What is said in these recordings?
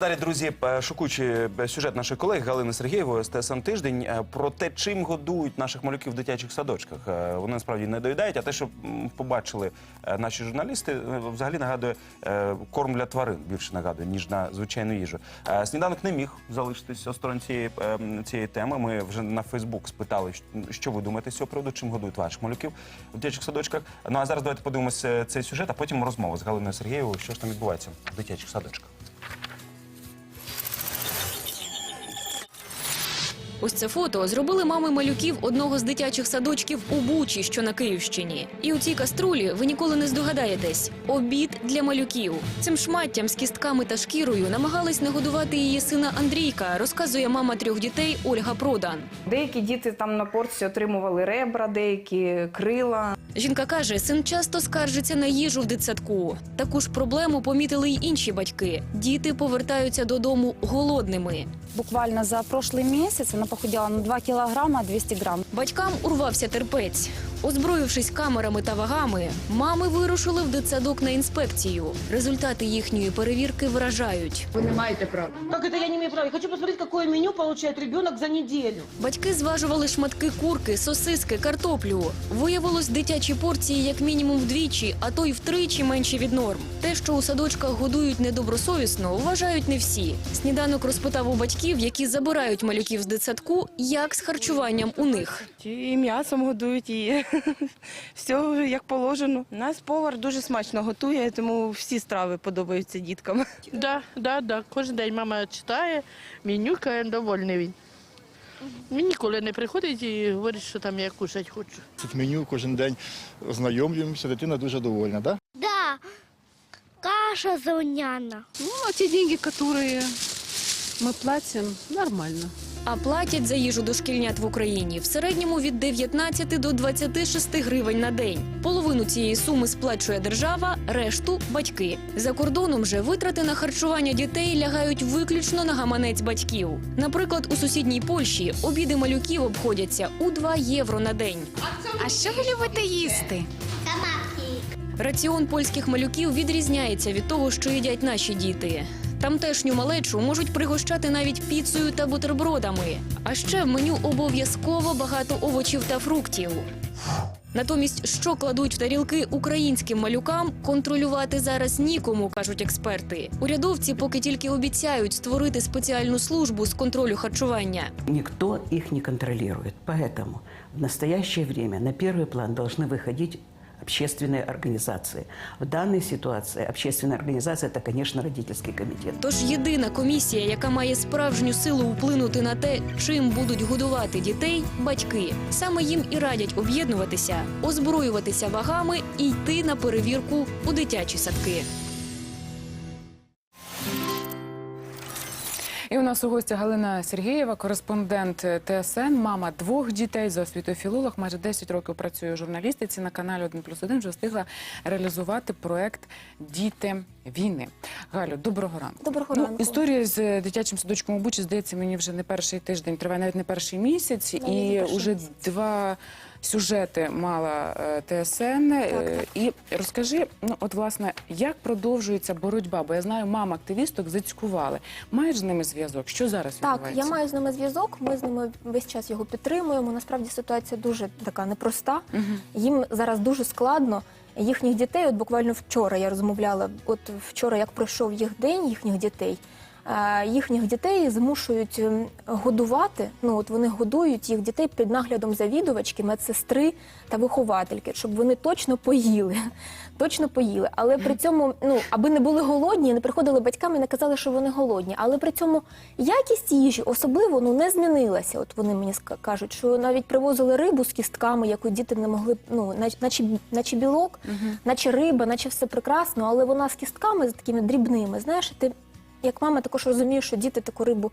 Далі, друзі, е, шокуючий е, сюжет нашої колеги Галини Сергієвої з ТСН тиждень е, про те, чим годують наших малюків в дитячих садочках. Вони насправді не доїдають, а те, що побачили наші журналісти, взагалі нагадує корм для тварин, більше нагадує, ніж на звичайну їжу. Сніданок не міг залишитись осторонь цієї, цієї теми. Ми вже на Фейсбук спитали, що ви думаєте з цього приводу, чим годують ваших малюків в дитячих садочках. Ну а зараз давайте подивимося цей сюжет, а потім розмова з Галиною Сергієвою, що ж там відбувається в дитячих садочках. Ось це фото зробили мами малюків одного з дитячих садочків у Бучі, що на Київщині. І у цій каструлі ви ніколи не здогадаєтесь. Обід для малюків. Цим шматтям з кістками та шкірою намагались нагодувати її сина Андрійка, розказує мама трьох дітей Ольга Продан. Деякі діти там на порції отримували ребра, деякі крила. Жінка каже, син часто скаржиться на їжу в дитсадку. Таку ж проблему помітили й інші батьки. Діти повертаються додому голодними. Буквально за прошлый месяц она похудела на 2 килограмма 200 грамм. Батькам урвався терпець. Озброївшись камерами та вагами, мами вирушили в дитсадок на інспекцію. Результати їхньої перевірки вражають. Вы не маете права. Как это я не имею права? Я хочу посмотреть, какое меню получает ребенок за неделю. Батьки зважували шматки курки, сосиски, картоплю. Виявилось, дитячі порції як мінімум вдвічі, а то й втричі менші від норм. Те, що у садочках годують недобросовісно, вважають не всі. Сніданок розпитав у батьків, які забирають малюків з дитсадку, як з харчуванням у них. І м'ясом годують, і все як положено. У нас повар дуже смачно готує, тому всі страви подобаються діткам. Да, да, да. Кожен день мама читає, менюкає, довольний він. Він ніколи не приходить і говорить, що там я кушати хочу. Тут меню кожен день ознайомлюємося, дитина дуже довольна. Да? Да, каша зауняна. Ну, а те деньги, которые мы платим, нормально. А платять за їжу дошкільнят в Україні в середньому від 19 до 26 гривень на день. Половину цієї суми сплачує держава, решту батьки. За кордоном же витрати на харчування дітей лягають виключно на гаманець батьків. Наприклад, у сусідній Польщі обіди малюків обходяться у 2 євро на день. А що ви любите їсти? Раціон польських малюків відрізняється від того, що їдять наші діти. Тамтешню малечу можуть пригощати навіть піцею та бутербродами. А ще в меню обов'язково багато овочів та фруктів. Натомість, що кладуть в тарілки українським малюкам, контролювати зараз нікому, кажуть експерти. Урядовці поки тільки обіцяють створити спеціальну службу з контролю харчування. Никто их не контролирует. Поэтому в настоящее время на первый план должны выходить общественные организации. В данной ситуации общественная организация – это, конечно, родительский комитет. Тож єдина комісія, яка має справжню силу вплинути на те, чим будуть годувати дітей, батьки. Саме їм і радять об'єднуватися, озброюватися вагами і йти на перевірку у дитячі садки. І у нас у гості Галина Сергієва, кореспондент ТСН, мама двох дітей за освітою філолог. Майже 10 років працює у журналістиці на каналі 1 плюс 1, вже встигла реалізувати проект Діти війни. Галю, доброго ранку. Доброго ну, ранку. Історія з дитячим садочком у Бучі, здається, мені вже не перший тиждень, триває навіть не перший місяць, Навіть не і перший вже місяць. два. Сюжети мала е, ТСН. Е, І розкажи, ну от власне, як продовжується боротьба? Бо я знаю, мам активісток зацькували. Маєш з ними зв'язок? Що зараз Так, відбувається? я маю з ними зв'язок. Ми з ними весь час його підтримуємо. Насправді ситуація дуже така непроста. Їм зараз дуже складно. Їхніх дітей, от буквально вчора я розмовляла. От вчора, як пройшов їх день, їхніх дітей. Е, Їхніх дітей змушують ем, годувати. Ну от вони годують їх дітей під наглядом завідувачки, медсестри та виховательки, щоб вони точно поїли. Точно поїли. Але при цьому, ну аби не були голодні, не приходили батькам і не казали, що вони голодні. Але при цьому якість їжі особливо ну не змінилася. От вони мені кажуть, що навіть привозили рибу з кістками, яку діти не могли ну, наче, наче білок, наче риба, наче все прекрасно, але вона з кістками з такими дрібними. Знаєш, ти як мама також розумієш, що діти таку рибу.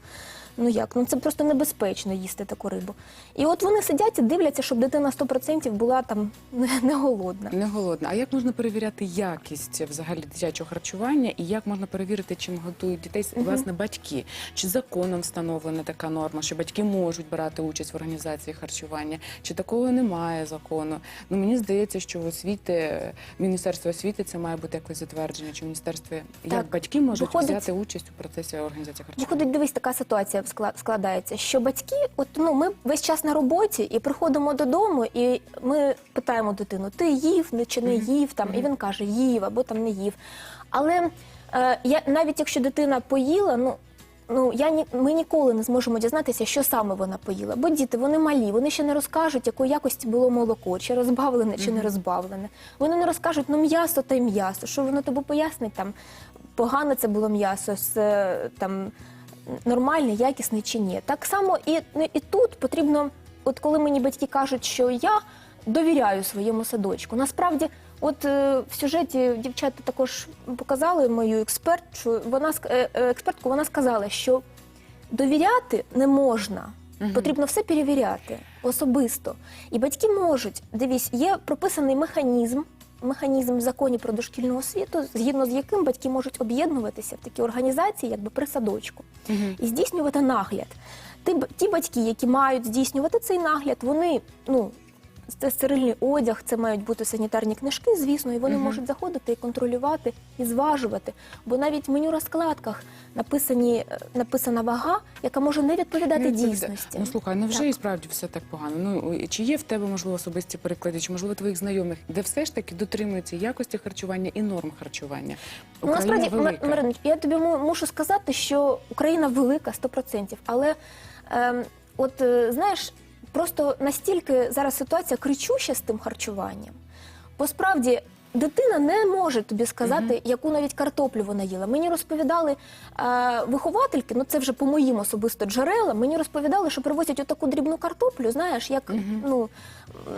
Ну як? Ну це просто небезпечно їсти таку рибу. І от вони сидять і дивляться, щоб дитина 100% була там не, не голодна. Не голодна. А як можна перевіряти якість взагалі дитячого харчування і як можна перевірити, чим готують дітей власне батьки? Чи законом встановлена така норма, що батьки можуть брати участь в організації харчування? Чи такого немає закону? Ну мені здається, що в освіти Міністерство освіти це має бути якось затверджено. Чи міністерство як батьки можуть виходить- взяти участь? Участь у процесі організації харчування? Виходить, дивись, така ситуація складається, що батьки, от ну ми весь час на роботі і приходимо додому, і ми питаємо дитину: ти їв не чи не їв там, і він каже, їв або там не їв. Але е, я навіть якщо дитина поїла, ну. Ну, я ні, ми ніколи не зможемо дізнатися, що саме вона поїла. Бо діти вони малі, вони ще не розкажуть, якої якості було молоко, чи розбавлене, чи не розбавлене. Вони не розкажуть, ну м'ясо та й м'ясо. Що воно тобі пояснить там, погане це було м'ясо з е, там нормальний, якісний чи ні. Так само і, ну, і тут потрібно, от коли мені батьки кажуть, що я довіряю своєму садочку. Насправді, от е, в сюжеті дівчата також показали мою експертшу, вона е, е, експертку, вона сказала, що довіряти не можна. Потрібно все перевіряти особисто. І батьки можуть. Дивись, є прописаний механізм, механізм в законі про дошкільну освіту, згідно з яким батьки можуть об'єднуватися в такі організації, якби при садочку, і здійснювати нагляд. Ті, ті батьки, які мають здійснювати цей нагляд, вони ну. Це стерильний одяг, це мають бути санітарні книжки, звісно, і вони можуть заходити і контролювати і зважувати. Бо навіть в меню розкладках написані, е, написана вага, яка може не відповідати Ну, це- дійсності. Ну слухай, невже Так. і справді все так погано? Ну чи є в тебе можливо особисті приклади, чи можливо твоїх знайомих, де все ж таки дотримуються якості харчування і норм харчування? Ну, насправді, М- я тобі му- мушу сказати, що Україна велика 100%, але ем, от е, знаєш, просто настільки зараз ситуація кричуща з тим харчуванням. Бо справді дитина не може тобі сказати, яку навіть картоплю вона їла. Мені розповідали е, виховательки, ну це вже по моїм особисто джерелам, мені розповідали, що привозять отаку дрібну картоплю, знаєш, як ну,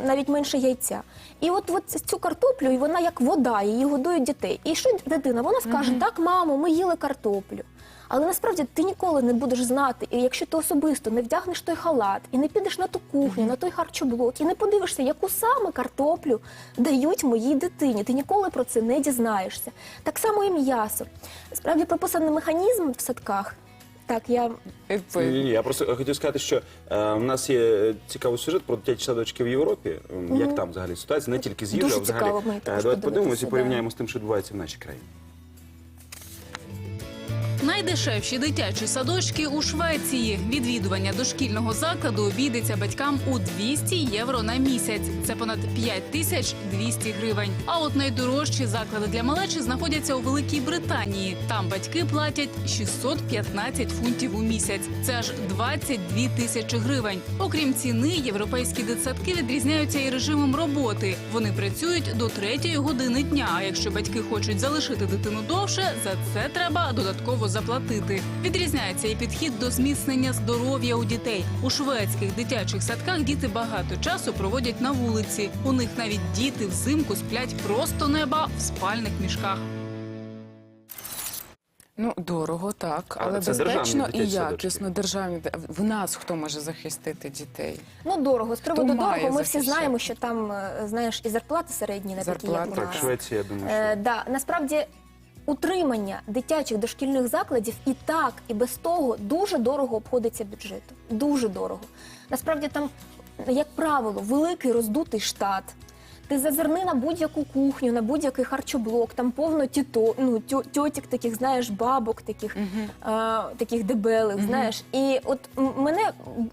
навіть менше яйця. І от, от цю картоплю, і вона як вода, її годують дітей. І що дитина? Вона скаже: так, мамо, ми їли картоплю. Але насправді ти ніколи не будеш знати, і якщо ти особисто не вдягнеш той халат, і не підеш на ту кухню, на той харчоблок, і не подивишся, яку саме картоплю дають моїй дитині, ти ніколи про це не дізнаєшся. Так само і м'ясо. Справді прописаний механізм в садках. Так, я Е, Ні, я просто хотів сказати, що е, в нас є цікавий сюжет про дитячі садочки в Європі. М, Як там взагалі ситуація, не тільки з їжею, Дуже а взагалі. цікаво мені Е, також Давайте подивимося і да. порівняємо з тим, що відбувається в нашій країні. Найдешевші дитячі садочки у Швеції. Відвідування дошкільного закладу обійдеться батькам у 200 євро на місяць. Це понад 5 тисяч 200 гривень. А от найдорожчі заклади для малечі знаходяться у Великій Британії. Там батьки платять 615 фунтів у місяць. Це аж 22 тисячі гривень. Окрім ціни, європейські дитсадки відрізняються і режимом роботи. Вони працюють до третьої години дня. А якщо батьки хочуть залишити дитину довше, за це треба додатково заплатити. Відрізняється і підхід до зміцнення здоров'я у дітей. У шведських дитячих садках діти багато часу проводять на вулиці. У них навіть діти взимку сплять просто неба в спальних мішках. Ну дорого, так, Але але безпечно і якісно. Державні в нас хто може захистити дітей? ну дорого. З приводу має дорого, ми всі знаємо, що там е, знаєш і зарплати середні не такі, як у Так. Швеція, я думаю, Е, да, насправді утримання дитячих дошкільних закладів і так, і без того дуже дорого обходиться бюджету. Дуже дорого. Насправді там, як правило, великий роздутий штат. Ти зазирни на будь-яку кухню, на будь-який харчоблок, там повно тіто, ну, тьо- тьотік таких, знаєш, бабок таких, а, таких дебелих, знаєш. І от мене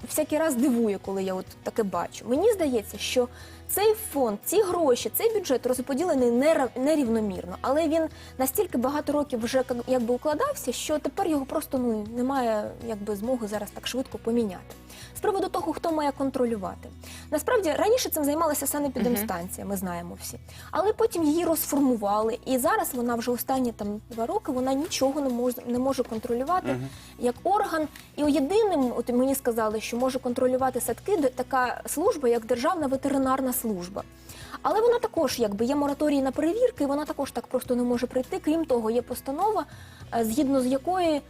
всякий раз дивує, коли я от таке бачу. Мені здається, що цей фонд, ці гроші, цей бюджет розподілений нерівномірно, але він настільки багато років вже як- якби укладався, що тепер його просто ну немає якби змоги зараз так швидко поміняти. З приводу того, хто має контролювати. Насправді раніше цим займалася санепідемстанція, ми знаємо всі. Але потім її розформували, і зараз вона вже останні там два роки вона нічого не може не може контролювати як орган. І єдиним, от мені сказали, що може контролювати садки така служба, як Державна ветеринарна служба. Але вона також, якби є мораторій на перевірки, вона також так просто не може прийти. Крім того, є постанова, е, згідно з якої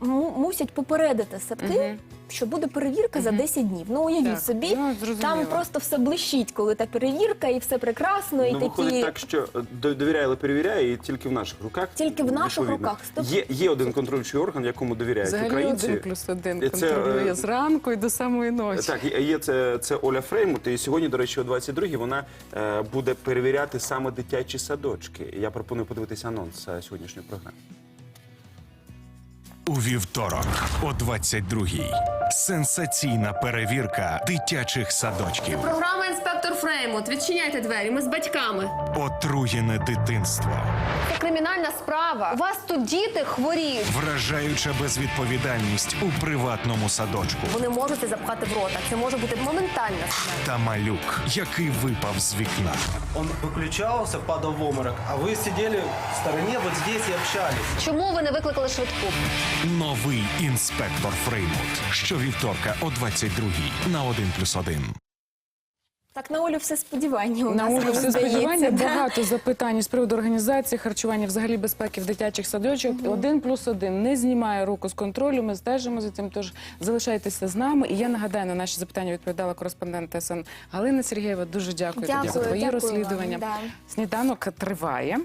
му- мусять попередити садки, що буде перевірка за 10 днів. Ну уявіть Так, собі, ну, зрозуміло. там просто все блищить, коли та перевірка, і все прекрасно, і Ну, такі виходить так, що е, до- довіряє, але перевіряє, і тільки в наших руках. Тільки в наших відповідно. руках. Стоп. Є, є один контролюючий орган, якому довіряють Взагалі українці. один плюс один це, контролює е, зранку і до самої ночі. Так, є- є це, це Оля Фреймут, і сьогодні, до речі, о 22-й вона е, буде перевіряти саме дитячі садочки. Я пропоную подивитися анонс е, сьогоднішньої програми. У вівторок о 22-й. Сенсаційна перевірка дитячих садочків. Програма Фреймут. Відчиняйте двері. Ми з батьками. Отруєне дитинство. Це кримінальна справа. У вас тут діти хворіють. Вражаюча безвідповідальність у приватному садочку. Вони можуть це запхати в рота. Це може бути моментальна смерть. Та малюк, який випав з вікна. Он выключался, падал в обморок, а вы сидели в стороне вот здесь и общались. Чому ви не викликали швидку? Новий інспектор Фреймут. Щовівторка о 22-й на 1+,1. Так на Олю все сподівання. У На нас, Олю все здається, сподівання, да. багато запитань з приводу організації харчування, взагалі безпеки в дитячих садочок. Один плюс один не знімає руку з контролю. Ми стежимо за цим. Тож залишайтеся з нами. І я нагадаю, на наші запитання відповідала кореспондент ТСН Галина Сергієва. Дуже дякую, тобі Дякую, за твої дякую вам, розслідування. да. Сніданок триває.